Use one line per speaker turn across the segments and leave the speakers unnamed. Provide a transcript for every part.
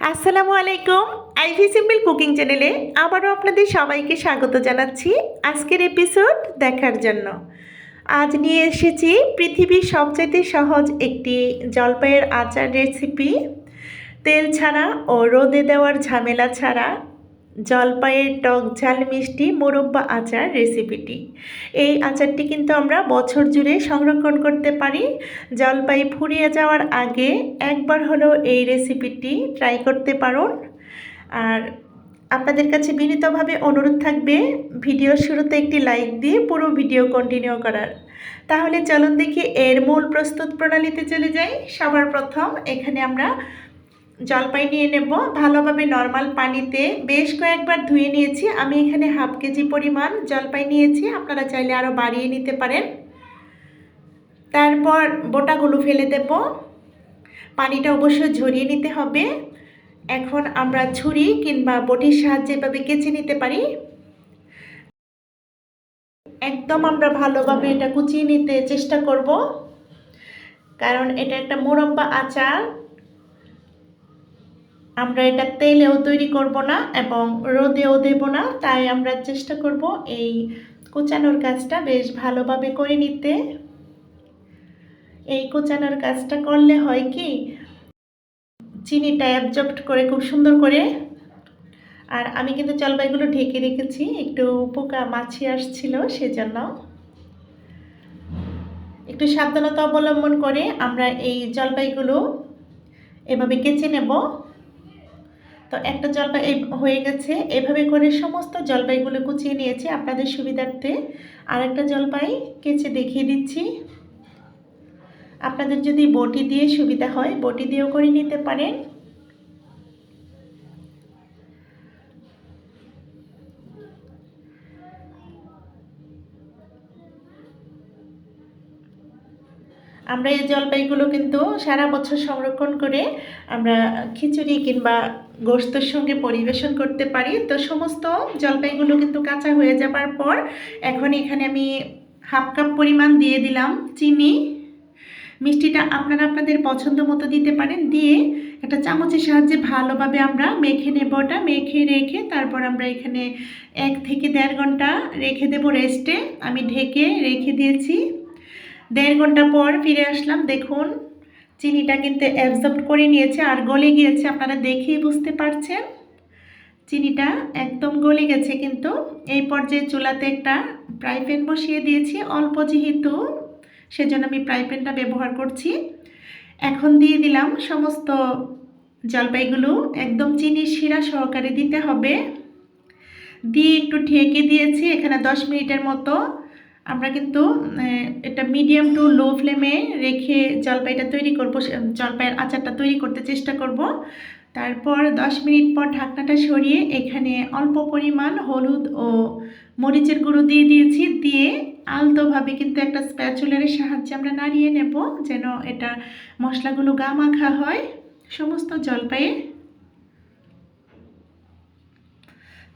আসসালামু আলাইকুম, ivy simple cooking চ্যানেলে আবারও আপনাদের সবাইকে স্বাগত জানাচ্ছি আজকের এপিসোড দেখার জন্য। আজ নিয়ে এসেছি পৃথিবীর সবচাইতে সহজ একটি জলপাইয়ের আচার রেসিপি তেল ছাড়া ও রোদে দেওয়ার ঝামেলা ছাড়া জলপাইয়ের টক ঝাল মিষ্টি মোরব্বা আচার রেসিপিটি। এই আচারটি কিন্তু আমরা বছর জুড়ে সংরক্ষণ করতে পারি। জলপাই ফুরিয়ে যাওয়ার আগে একবার হলেও এই রেসিপিটি ট্রাই করতে পারুন। আর আপনাদের কাছে বিনীতভাবে অনুরোধ থাকবে ভিডিওর শুরুতে একটি লাইক দিয়ে পুরো ভিডিও কন্টিনিউ করার। তাহলে চলুন দেখি এর মূল প্রস্তুত প্রণালীতে চলে যাই। সবার প্রথম এখানে আমরা জলপাই নিয়ে নেব। ভালোভাবে নর্মাল পানিতে বেশ কয়েকবার ধুয়ে নিয়েছি। আমি এখানে হাফ কেজি পরিমাণ জলপাই নিয়েছি। আপনারা চাইলে আরও বাড়িয়ে নিতে পারেন। তারপর বোটাগুলো ফেলে দেব। পানিটা অবশ্যই ঝরিয়ে নিতে হবে। এখন আমরা ছুরি কিংবা বটির সাহায্যে এভাবে কেচে নিতে পারি। একদম আমরা ভালোভাবে এটা কুচিয়ে নিতে চেষ্টা করব। কারণ এটা একটা মোরব্বা আচার। আমরা এটা তেলেও তৈরি করব না এবং রোদেও দেব না, তাই আমরা চেষ্টা করব এই কোচানোর কাজটা বেশ ভালোভাবে করে নিতে। এই কোচানোর কাজটা করলে হয় কি, চিনিটা অ্যাবজর্ব করে খুব সুন্দর করে, আর আমি কিন্তু জলপাইগুলো ঢেকে রেখেছি, একটু পোকা মাছি আসছিল সেজন্য। একটু সাবধানতা অবলম্বন করে আমরা এই জলপাইগুলো এভাবে কেচে নেব। তো একটা জলপাই হয়ে গেছে। এভাবে করে সমস্ত জলপাইগুলো কুচিয়ে নিয়েছি আপনাদের সুবিধার্থে। আর একটা জলপাই কেচে দেখিয়ে দিচ্ছি। আপনাদের যদি বটি দিয়ে সুবিধা হয়, বটি দিয়েও করে নিতে পারেন। আমরা এই জলপাইগুলো কিন্তু সারা বছর সংরক্ষণ করে আমরা খিচুড়ি কিংবা গোস্তর সঙ্গে পরিবেশন করতে পারি। তো সমস্ত জলপাইগুলো কিন্তু কাঁচা হয়ে যাবার পর এখন এখানে আমি হাফ কাপ পরিমাণ দিয়ে দিলাম চিনি। মিষ্টিটা আপনারা আপনাদের পছন্দ মতো দিতে পারেন। দিয়ে একটা চামচের সাহায্যে ভালোভাবে আমরা মেখে নেব ওটা মেখে রেখে তারপর আমরা এখানে এক থেকে দেড় ঘণ্টা রেখে দেব রেস্টে আমি ঢেকে রেখে দিয়েছি। দেড় ঘণ্টা পর ফিরে আসলাম। দেখুন, চিনিটা কিন্তু অ্যাবজর্ব করে নিয়েছে আর গলে গিয়েছে। আপনারা দেখেই বুঝতে পারছেন। চিনিটা একদম গলে গেছে কিন্তু। এই পর্যায়ে চুলাতে একটা ফ্রাই প্যান বসিয়ে দিয়েছি। অল্প যেহেতু, সেজন্য আমি ফ্রাই প্যানটা ব্যবহার করছি। এখন দিয়ে দিলাম সমস্ত জলপাইগুলো। একদম চিনির শিরা সহকারে দিতে হবে। দিয়ে একটু ঢেকে দিয়েছি এখানে দশ মিনিটের মতো। আমরা কিন্তু এটা মিডিয়াম টু লো ফ্লেমে রেখে জলপাইটা তৈরি করব জলপাইয়ের আচারটা তৈরি করতে চেষ্টা করব। তারপর দশ মিনিট পর ঢাকনাটা সরিয়ে এখানে অল্প পরিমাণ হলুদ ও মরিচের গুঁড়ো দিয়ে দিয়েছি, দিয়ে আলতোভাবে কিন্তু একটা স্প্যাচুলারের সাহায্যে আমরা নাড়িয়ে নেব, যেন এটা মশলাগুলো গা মাখা হয়। সমস্ত জলপাইয়ে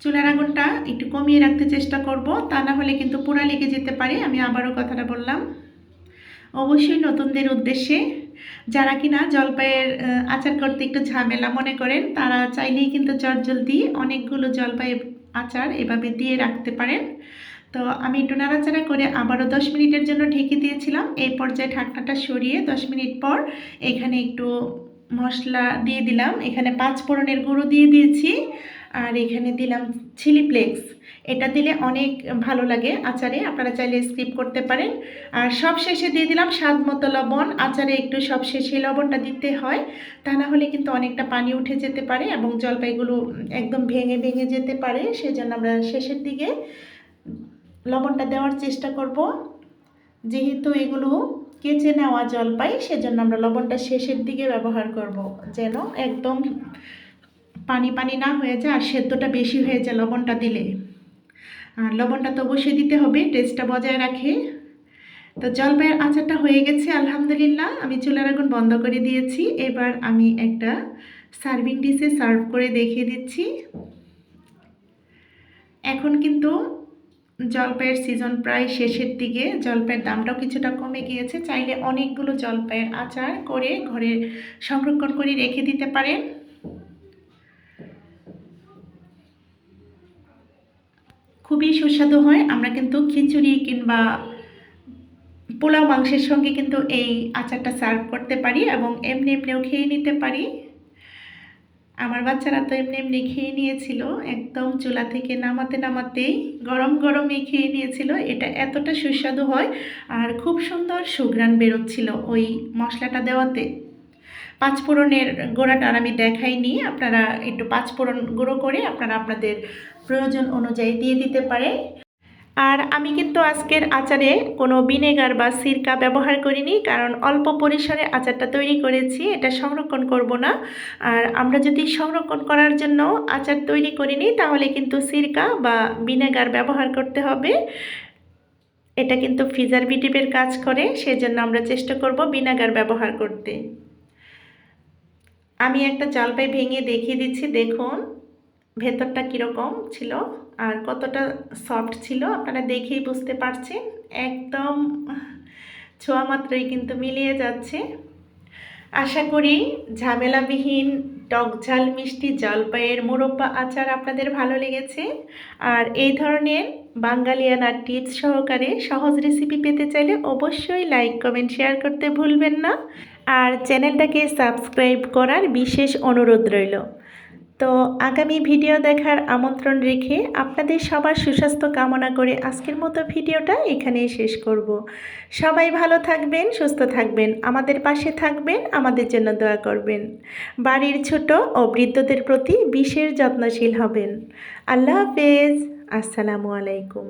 চুলার আগুনটা একটু কমিয়ে রাখতে চেষ্টা করব, তা না হলে কিন্তু পোড়া লেগে যেতে পারে, আমি আবারও কথাটা বললাম। অবশ্যই নতুনদের উদ্দেশ্যে, যারা কিনা জলপাইয়ের আচার করতে একটু ঝামেলা মনে করেন, তারা চাইলেই কিন্তু জলদি অনেকগুলো জলপাই আচার এভাবে দিয়ে রাখতে পারেন। তো আমি একটু নাড়াচাড়া করে আবারও দশ মিনিটের জন্য ঢেকে দিয়েছিলাম, এই পর্যায়ে ঢাকনাটা সরিয়ে দশ মিনিট পর এখানে একটু মশলা দিয়ে দিলাম। এখানে পাঁচ ফোড়নের গুঁড়ো দিয়ে দিয়েছি। আর এখানে দিলাম চিলি ফ্লেক্স এটা দিলে অনেক ভালো লাগে আচারে, আপনারা চাইলে স্কিপ করতে পারেন। আর সব শেষে দিয়ে দিলাম স্বাদ মতো লবণ। আচারে একটু সব শেষে লবণটা দিতে হয়, তা না হলে কিন্তু অনেকটা পানি উঠে যেতে পারে এবং জলপাইগুলো একদম ভেঙে ভেঙে যেতে পারে। সেজন্য আমরা শেষের দিকে লবণটা দেওয়ার চেষ্টা করব। যেহেতু এগুলো কেচে নেওয়া জলপাই, সেজন্য আমরা লবণটা শেষের দিকে ব্যবহার করব, যেন একদম পানি পানি না হয়ে যায় আর সেদ্ধটা বেশি হয়ে যায় লবণটা দিলে। আর লবণটা তো অবশ্যই দিতে হবে টেস্টটা বজায় রাখে। তো জলপাইয়ের আচারটা হয়ে গেছে, আলহামদুলিল্লাহ। আমি চুলার আগুন বন্ধ করে দিয়েছি। এবার আমি একটা সার্ভিং ডিশে সার্ভ করে দেখিয়ে দিচ্ছি। এখন কিন্তু জলপাইয়ের সিজন প্রায় শেষের দিকে। জলপাইয়ের দামটাও কিছুটা কমে গিয়েছে। চাইলে অনেকগুলো জলপাইয়ের আচার করে ঘরে সংরক্ষণ করে রেখে দিতে পারেন। খুবই সুস্বাদু হয়। আমরা কিন্তু খিচুড়ি কিংবা পোলাও মাংসের সঙ্গে কিন্তু এই আচারটা সার্ভ করতে পারি এবং এমনি এমনিও খেয়ে নিতে পারি। আমার বাচ্চারা তো এমনি এমনি খেয়ে নিয়েছিল, একদম চুলা থেকে নামাতে নামাতেই গরম গরমই খেয়ে নিয়েছিল। এটা এতটা সুস্বাদু হয় আর খুব সুন্দর সুঘ্রাণ বেরোচ্ছিল ওই মশলাটা দেওয়াতে। পাঁচফোড়নের গোড়াটা আর আমি দেখাইনি, আপনারা একটু পাঁচফোড়ন গুঁড়ো করে আপনারা আপনাদের প্রয়োজন অনুযায়ী দিয়ে দিতে পারে। আর আমি কিন্তু আজকের আচারে কোনো ভিনেগার বা সিরকা ব্যবহার করিনি, কারণ অল্প পরিসরে আচারটা তৈরি করেছি, এটা সংরক্ষণ করব না। আর আমরা যদি সংরক্ষণ করার জন্য আচার তৈরি করিনি, তাহলে কিন্তু সিরকা বা ভিনেগার ব্যবহার করতে হবে। এটা কিন্তু প্রিজারভেটিভের কাজ করে, সেজন্য আমরা চেষ্টা করব ভিনেগার ব্যবহার করতে। আমি একটা জলপাই ভেঙে দেখিয়ে দিচ্ছি, দেখুন। ভেতরটা কীরকম ছিল আর কতটা সফট ছিল আপনারা দেখেই বুঝতে পারছেন। একদম ছোঁয়া মাত্রই কিন্তু মিলিয়ে যাচ্ছে। আশা করি ঝামেলাবিহীন টক ঝাল মিষ্টি জলপাইয়ের মুরব্বা আচার আপনাদের ভালো লেগেছে। আর এই ধরনের বাঙালিয়ানা টিপস সহকারে সহজ রেসিপি পেতে চাইলে অবশ্যই লাইক কমেন্ট শেয়ার করতে ভুলবেন না। আর চ্যানেলটাকে সাবস্ক্রাইব করার বিশেষ অনুরোধ রইল। তো আগামী ভিডিও দেখার আমন্ত্রণ রেখে আপনাদের সবার সুস্বাস্থ্য কামনা করে আজকের মতো ভিডিওটা এখানেই শেষ করব। সবাই ভালো থাকবেন, সুস্থ থাকবেন, আমাদের পাশে থাকবেন, আমাদের জন্য দোয়া করবেন। বাড়ির ছোট ও বৃদ্ধদের প্রতি বিশেষ যত্নশীল হবেন। আল্লাহ হাফেজ। আসসালামু আলাইকুম।